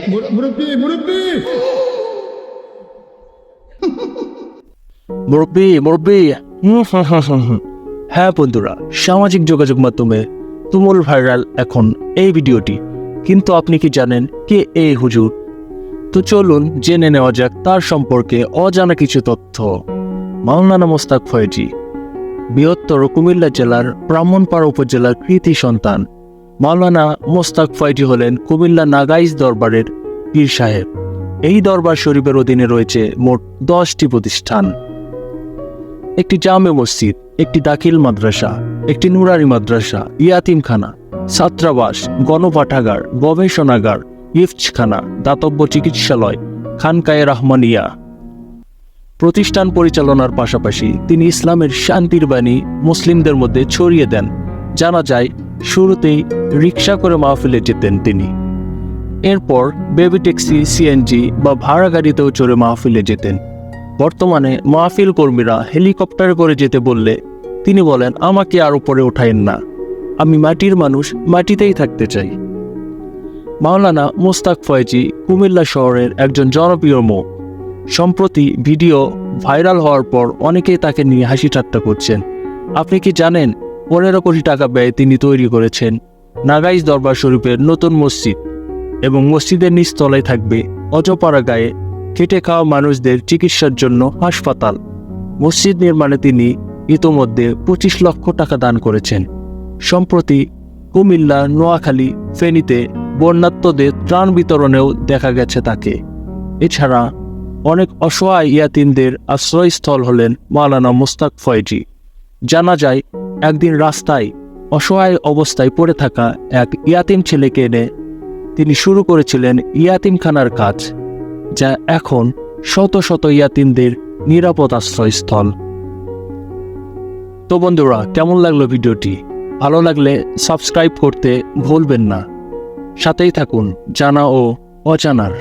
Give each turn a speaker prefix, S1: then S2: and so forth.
S1: মুরব্বী মুরব্বী
S2: মুরব্বী মুরব্বী। হ্যাঁ বন্ধুরা সামাজিক যোগাযোগ মাধ্যমে তুমুল ভাইরাল এখন এই ভিডিওটি। কিন্তু আপনি কি জানেন কে এই হুজুর? তো চলুন জেনে নেওয়া যাক তার সম্পর্কে অজানা কিছু তথ্য। মাওলানা মোস্তাক ফয়েজি বৃহত্তর কুমিল্লা জেলার ব্রাহ্মণপাড়া উপজেলার কৃতি সন্তান। মাওলানা মোস্তাক ফয়েজি হলেন কুমিল্লা নাগাইজ দরবারের পীর সাহেব। এই দরবার শরীফের অধীনে রয়েছে মোট দশটি প্রতিষ্ঠান। একটি জামে মসজিদ, একটি দাখিল মাদ্রাসা, একটি নুরারি মাদ্রাসা, ইয়াতিমখানা, ছাত্রাবাস, গণপাঠাগার, গবেষণাগার ইফজখানা দাতব্য চিকিৎসালয়, খানকায়ে রহমানিয়া। প্রতিষ্ঠান পরিচালনার পাশাপাশি তিনি ইসলামের শান্তির বাণী মুসলিমদের মধ্যে ছড়িয়ে দেন। জানা যায় শুরুতেই রিক্সা করে মাহফিলে যেতেন তিনি। এরপর বেবি ট্যাক্সি সিএনজি বা ভাড়া গাড়িতেও চড়ে মাহফিলে যেতেন। বর্তমানে মাহফিল কর্মীরা হেলিকপ্টারে করে যেতে বললে তিনি বলেন, আমাকে আর উপরে ওঠায়েন না। আমি মাটির মানুষ, মাটিতেই থাকতে চাই। মাওলানা মোস্তাক ফয়েজি কুমিল্লা শহরের একজন জনপ্রিয় মুখ সম্প্রতি ভিডিও ভাইরাল হওয়ার পর অনেকেই তাকে নিয়ে হাসি ঠাট্টা করছেন। আপনি কি জানেন পনেরো কোটি টাকা ব্যয়ে তিনি তৈরি করেছেন নাগাইজ দরবার শরীফের নতুন মসজিদ এবং মসজিদের নিচতলায় থাকবে অজপাড়া গায়ে খেটে খাওয়া মানুষদের চিকিৎসার জন্য হাসপাতাল। মসজিদ নির্মাণে তিনি ইতোমধ্যে পঁচিশ লক্ষ টাকা দান করেছেন। সম্প্রতি কুমিল্লা, নোয়াখালী ফেনীতে বন্যাত্মদের ত্রাণ বিতরণেও দেখা গেছে তাকে। এছাড়া অনেক অসহায় ইয়াতিমদের আশ্রয়স্থল হলেন মালানা মুস্তাক ফয়েজি। জানা যায়, একদিন রাস্তায় অসহায় অবস্থায় পড়ে থাকা এক ইয়াতিম ছেলেকে এনে তিনি শুরু করেছিলেন ইয়াতিমখানার কাজ, যা এখন শত শত ইয়াতিমদের নিরাপদ আশ্রয়স্থল। তো বন্ধুরা, কেমন লাগল ভিডিওটি? ভালো লাগলে সাবস্ক্রাইব করতে ভুলবেন না। সাথেই থাকুন, জানা ও অজানার।